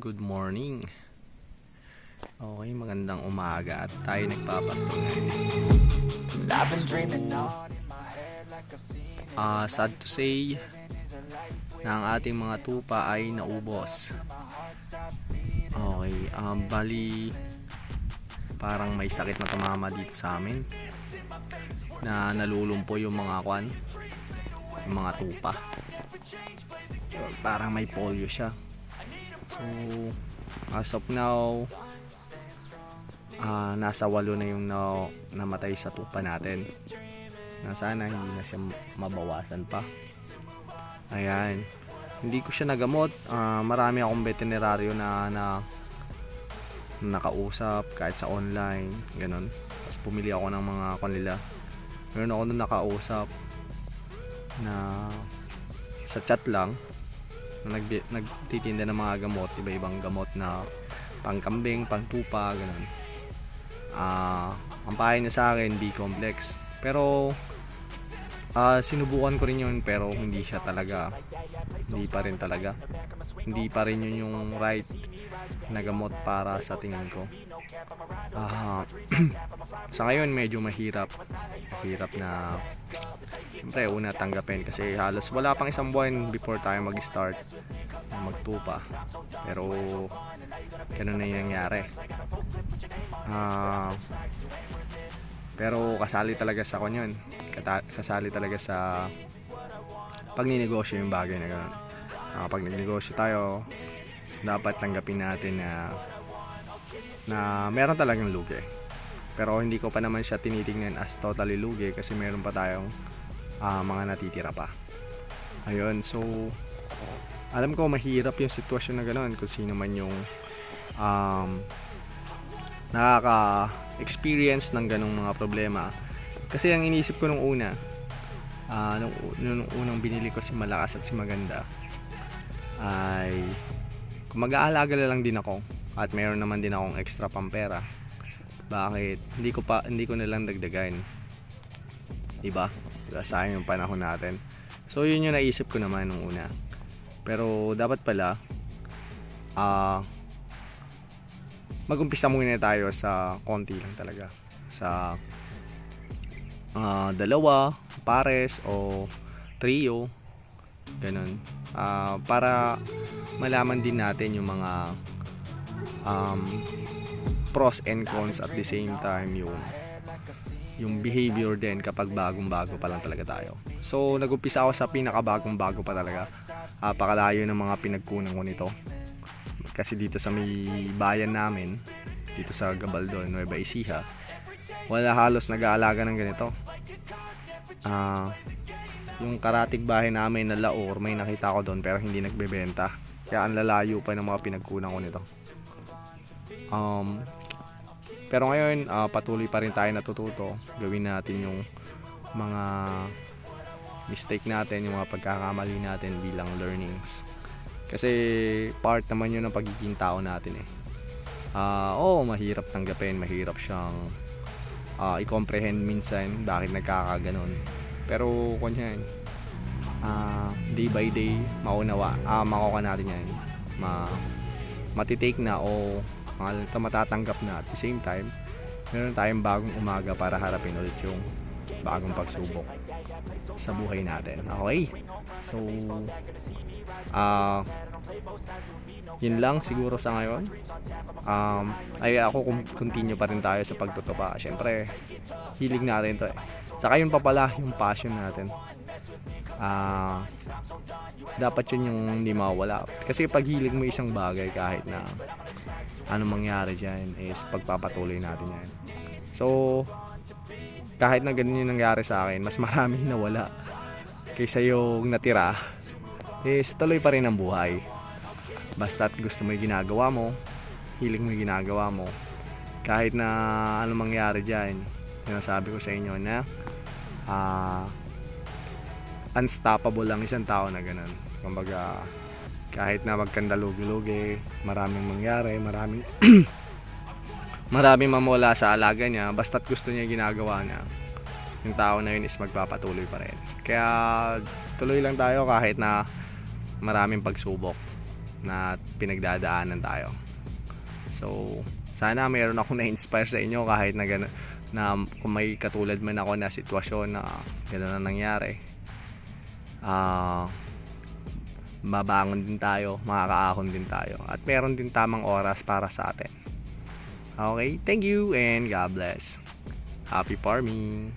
Good morning. Okay, magandang umaga at tayo nagpapasto ngayon. Ah, sad to say na ang ating mga tupa ay naubos. Okay, um, bali parang may sakit na tumama dito sa amin na nalulumpo yung mga kwan yung mga tupa parang may polio siya so as of now ah, nasa walo na yung na, namatay sa tupa natin. Na sana hindi na siya mabawasan pa. Ayan. Hindi ko siya nagamot. Ah, marami akong veterinaryo na na nakausap kahit sa online ganun. Tapos pumili ako ng mga kanila meron ako nung nakausap na sa chat lang na nag, nagtitinda ng mga gamot iba-ibang gamot na pangkambing, pangtupa ganun. Ah ang pahay niya sa akin B-complex. Pero ah sinubukan ko rin yun pero hindi siya talaga hindi pa rin talaga. Hindi pa rin yun yung right na gamot para sa tingin ko ah sa ngayon medyo mahirap. Mahirap na siyempre una tanggapin kasi halos wala pang isang buwan before tayo mag-start magtupa. Pero ganun na yung nangyari. Ah pero kasali talaga sa Kata- kasali talaga sa pagninegosyo yung bagay na gano'n. Ah, pag nagnegosyo tayo, dapat tanggapin natin na na meron talagang lugi. Pero hindi ko pa naman siya tinitingnan as totally lugi kasi meron pa tayong ah, mga natitira pa. Ayun, so alam ko mahirap yung sitwasyon na gano'n kung sino man yung um, nakaka-experience ng ganong mga problema. Kasi ang inisip ko nung una, ah, nung, nung unang binili ko si Malakas at si Maganda, ay kung mag-aalaga lang din ako at mayroon naman din akong extra pampera. Bakit? Hindi ko pa hindi ko na lang dagdagan. Diba? Sayang yung panahon natin. So yun yung naisip ko naman nung una. Pero dapat pala ah mag-umpisa muna tayo sa konti lang talaga. Sa ah, dalawa pares o trio. Ganun. Ah, para malaman din natin yung mga um, pros and cons at the same time yung yung behavior din kapag bagong-bago pa lang talaga tayo. So, nag-umpisa ako sa pinakabagong-bago pa talaga. Ah, pakalayo ng mga pinagkunan ko nito. Kasi dito sa may bayan namin, dito sa Gabaldon, Nueva Ecija, wala halos nag-aalaga ng ganito. Ah, yung karatig bahay namin na laor, may nakita ko doon pero hindi nagbebenta. Kaya ang lalayo pa ng mga pinagkunan ko nito. Um, pero ngayon, ah, patuloy pa rin tayo natututo. Gawin natin yung mga mistake natin, yung mga pagkakamali natin bilang learnings. Kasi part naman yun ng pagiging tao natin eh. Ah, oo, mahirap tanggapin, mahirap siyang ah, i-comprehend minsan bakit nagkakaganon. Pero kunyan, ah, day by day, maunawa, ah, makuha natin yan. Ma, matitake na o mga matatanggap na at the same time, meron tayong bagong umaga para harapin ulit yung bagong pagsubok sa buhay natin. Okay? So, ah, yun lang siguro sa ngayon. Um, ay ako kung continue pa rin tayo sa pagtutupa. Siyempre, hilig natin to eh. Saka yun pa pala yung passion natin. Ah, dapat yun yung hindi mawala. Kasi pag hilig mo isang bagay kahit na ano mangyari dyan is pagpapatuloy natin yan. So, kahit na ganun yung nangyari sa akin, mas maraming nawala kaysa yung natira is tuloy pa rin ang buhay. Basta't gusto mo yung ginagawa mo, hiling mo yung ginagawa mo, kahit na ano mangyari dyan, sinasabi ko sa inyo na ah unstoppable lang isang tao na ganun. Kumbaga, kahit na magkandalugi-lugi, maraming mangyari, maraming maraming mamula sa alaga niya, basta't gusto niya ginagawa niya, yung tao na yun is magpapatuloy pa rin. Kaya tuloy lang tayo kahit na maraming pagsubok. na pinagdadaanan tayo. So, sana meron ako na-inspire sa inyo kahit na gano'n na kung may katulad man ako na sitwasyon na gano'n na nangyari. Ah, mabangon din tayo, makakaahon din tayo at meron din tamang oras para sa atin. Okay, thank you and God bless. Happy farming!